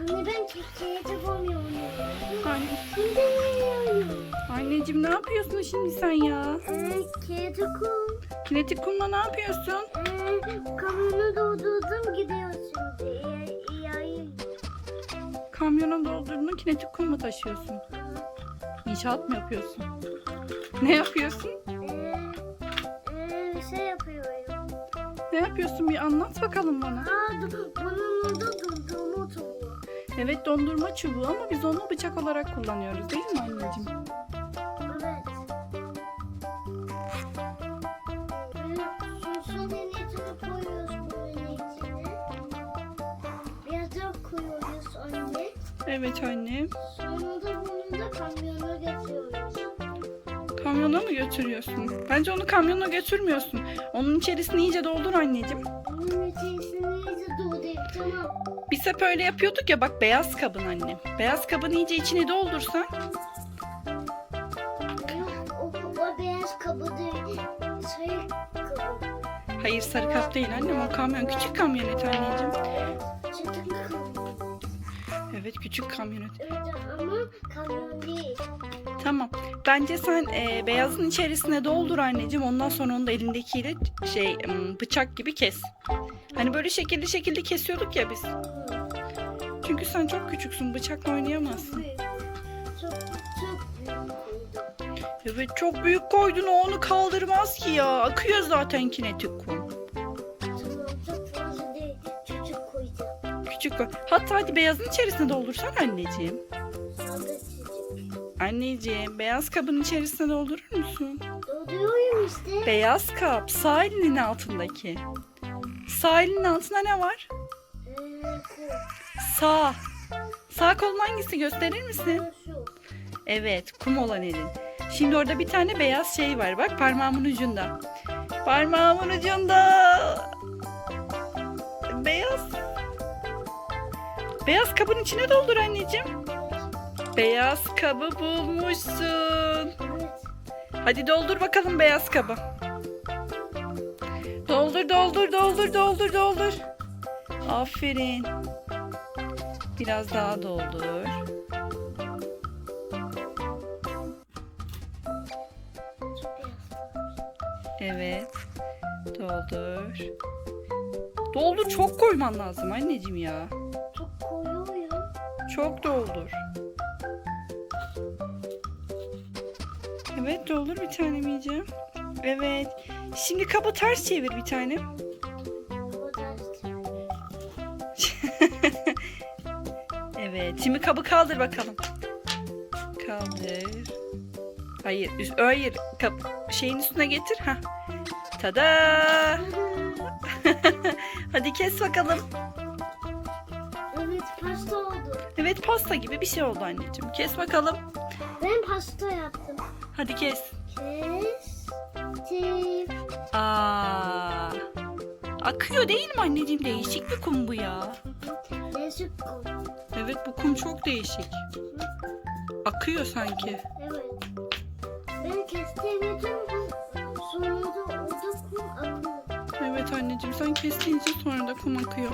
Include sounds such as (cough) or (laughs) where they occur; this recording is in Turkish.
Anne ben kekeye yapamıyorum. Anne, Şimdi yiyorum. anneciğim ne yapıyorsun şimdi sen ya? Kekeye kum. Kinetik kumla ne yapıyorsun? Ee, kamyonu doldurdum gidiyor şimdi. İyi, iyi. Kamyona doldurdun kinetik kum mu taşıyorsun? İnşaat mı yapıyorsun? Ne yapıyorsun? Ee, ee, şey yapıyorum. Ne yapıyorsun bir anlat bakalım bana. Aa, dur, Evet dondurma çubuğu ama biz onu bıçak olarak kullanıyoruz değil mi anneciğim? Evet. Ve sosu denetimi koyuyoruz bunun içine. Biraz daha koyuyoruz anne. Evet annem. Sonra da bunu da kamyona getiriyoruz. Kamyona mı götürüyorsun? Bence onu kamyona götürmüyorsun. Onun içerisini iyice doldur anneciğim. Bunun içerisine iyice doldurayım tamam. Biz hep öyle yapıyorduk ya bak beyaz kabın annem. Beyaz kabın iyice içine doldursan. O, o beyaz kabı değil. Sarı kabı. Hayır sarı kap değil annem o kamyon küçük kamyonet anneciğim. Evet küçük kamyonet. Evet ama kamyon değil. Tamam. Bence sen e, beyazın içerisine doldur anneciğim. Ondan sonra onu da elindekiyle şey bıçak gibi kes. Hani böyle şekilli şekilli kesiyorduk ya biz. Çünkü sen çok küçüksün. Bıçakla oynayamazsın. Çok çok. Evet çok büyük koydun o onu kaldırmaz ki ya. Akıyor zaten kinetik kum. Çocuk koyacağım. Küçük koy. Hatta hadi beyazın içerisine doldursan anneciğim. Anneciğim beyaz kabın içerisine doldurur musun? Dolduruyorum işte. Beyaz kap sağ elinin altındaki. Sağ elinin altında ne var? Ee. Sağ. Sağ kolun hangisi gösterir misin? Evet, kum olan elin. Şimdi orada bir tane beyaz şey var. Bak parmağımın ucunda. Parmağımın ucunda. Beyaz. Beyaz kabın içine doldur anneciğim. Beyaz kabı bulmuşsun. Evet. Hadi doldur bakalım beyaz kabı. Doldur, doldur, doldur, doldur, doldur. Aferin. Biraz daha doldur. Evet. Doldur. Doldur çok koyman lazım anneciğim ya. Çok koyuyorum. Çok doldur. Evet doldur bir tane yiyeceğim. Evet. Şimdi kabı ters çevir bir tane. (laughs) Evet. Şimdi kabı kaldır bakalım. Kaldır. Hayır, hayır. Kap şeyin üstüne getir. Ha. Tada! (laughs) Hadi kes bakalım. Evet pasta oldu. Evet pasta gibi bir şey oldu anneciğim. Kes bakalım. Ben pasta yaptım. Hadi kes. Kestim. Aa. Akıyor değil mi anneciğim? Değişik bir kum bu ya. Değişik kum. Evet bu kum çok değişik. Akıyor sanki. Evet. Ben kestiğim için sonra da orada kum akıyor. Evet anneciğim sen kestiğin için sonra da kum akıyor.